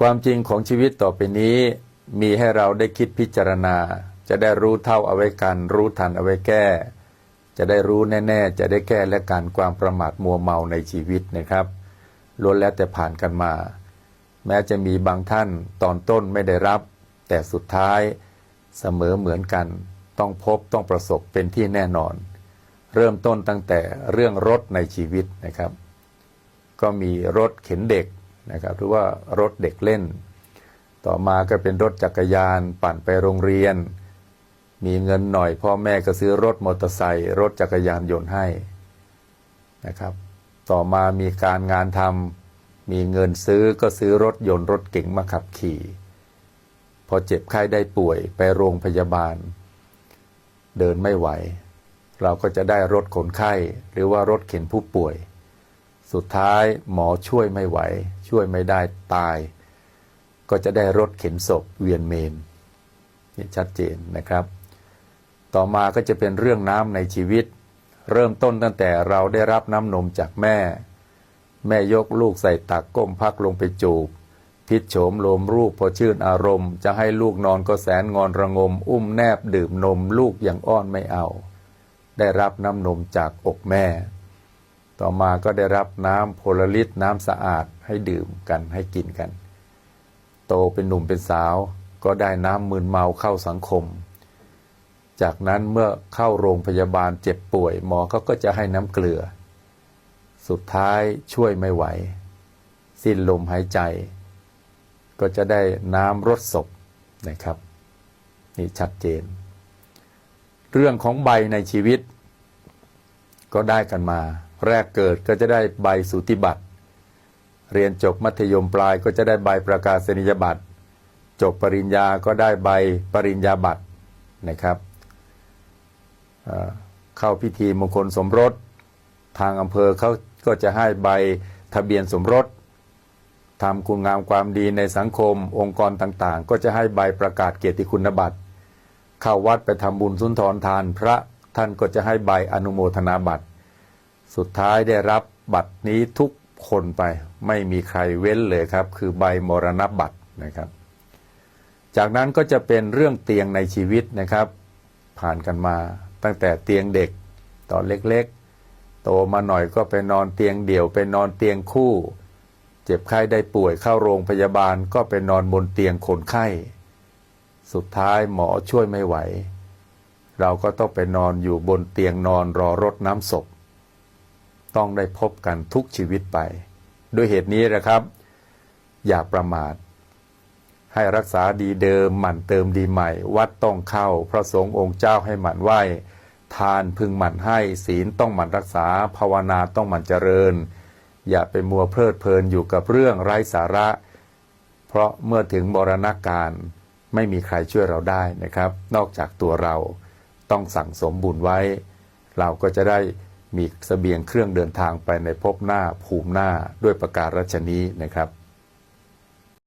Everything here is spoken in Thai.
ความจริงของชีวิตต่อไปนี้ มีให้เราได้คิดพิจารณา จะได้รู้เท่าเอาไว้กัน รู้ทันเอาไว้แก้ จะได้รู้แน่ๆ จะได้แก้และกันความประมาทมัวเมาในชีวิตนะครับล้วนแล้วแต่ผ่านกันมา แม้จะมีบางท่านตอนต้นไม่ได้รับ แต่สุดท้ายเสมอเหมือนกัน ต้องพบต้องประสบเป็นที่แน่นอน เริ่มต้นตั้งแต่เรื่องรถในชีวิตนะครับ ก็มีรถเข็นเด็ก นะครับหรือว่ารถเด็กเล่น ต่อมาก็เป็นรถจักรยาน ปั่นไปโรงเรียน มีเงินหน่อยพ่อแม่ก็ซื้อรถมอเตอร์ไซค์รถจักรยานยนต์ให้นะครับ ต่อมามีการงานทำมีเงินซื้อก็ซื้อรถยนต์รถเก๋งมาขับขี่ พอเจ็บไข้ได้ป่วยไปโรงพยาบาล เดินไม่ไหว เราก็จะได้รถขนไข้หรือว่ารถเข็นผู้ป่วย สุดท้ายหมอช่วยไม่ไหว ช่วยไม่ได้ตาย ก็จะได้รถเข็นศพเวียนเมนนี่ชัดเจนนะครับ ต่อมาก็จะเป็นเรื่องน้ำในชีวิต เริ่มต้นตั้งแต่เราได้รับน้ำนมจากแม่ แม่ยกลูกใส่ตักก้มพักลงไปจูบ พิษโฉมลมรูปพอชื่นอารมณ์ จะให้ลูกนอนก็แสนงอนระงม อุ้มแนบดื่มนมลูกอย่างอ้อนไม่เอา ได้รับน้ำนมจากอกแม่ ต่อมาก็ได้รับน้ำโพลาริสน้ำสะอาดให้ดื่มกันให้กินกัน โตเป็นหนุ่มเป็นสาว ก็ได้น้ำมึนเมาเข้าสังคม จากนั้นเมื่อเข้าโรงพยาบาลเจ็บป่วยหมอเขาก็จะให้น้ำเกลือ สุดท้ายช่วยไม่ไหว สิ้นลมหายใจ ก็จะได้น้ำรดศพนะครับนี่ชัดเจน เรื่องของใบในชีวิต ก็ได้กันมา แรกเกิดก็จะได้ใบสุติบัตร เรียนจบมัธยมปลายก็จะได้ใบประกาศนียบัตร จบปริญญาก็ได้ใบปริญญาบัตรนะครับเอ่อเข้าพิธีมงคลสมรส ทางอำเภอเขาก็จะให้ใบทะเบียนสมรสทำคุณงามความดีในสังคม องค์กรต่างๆ ก็จะให้ใบประกาศเกียรติคุณบัตร เข้าวัดไปทำบุญสุนทรทาน พระท่านก็จะให้ใบอนุโมทนาบัตร สุดท้ายได้รับบัตรนี้ทุกคนไปไม่มีใครเว้นเลยครับ คือใบมรณบัตรนะครับ จากนั้นก็จะเป็นเรื่องเตียงในชีวิตนะครับ ผ่านกันมาตั้งแต่เตียงเด็กตอนเล็กๆ โตมาหน่อยก็ไปนอนเตียงเดี่ยวไปนอนเตียงคู่ เจ็บไข้ได้ป่วยเข้าโรงพยาบาลก็ไปนอนบนเตียงคนไข้ สุดท้ายหมอช่วยไม่ไหว เราก็ต้องไปนอนอยู่บนเตียงนอนรอรดน้ำศพ ต้องได้พบกันทุกชีวิตไป ด้วยเหตุนี้นะครับ อย่าประมาท ให้รักษาดีเดิมหมั่นเติมดีใหม่ วัดต้องเข้า พระสงฆ์องค์เจ้าให้หมั่นไหวทานพึงหมั่นให้ศีลต้องหมั่นรักษา ภาวนาต้องหมั่นเจริญ อย่าไปมัวเพลิดเพลินอยู่กับเรื่องไร้สาระ เพราะเมื่อถึงมรณาการไม่มีใครช่วยเราได้นะครับ นอกจากตัวเราต้องสั่งสมบุญไว้ เราก็จะได้ มีเสบียงเครื่องเดินทางไปในภพหน้าภูมิหน้าด้วยประการรัชนี้นะครับ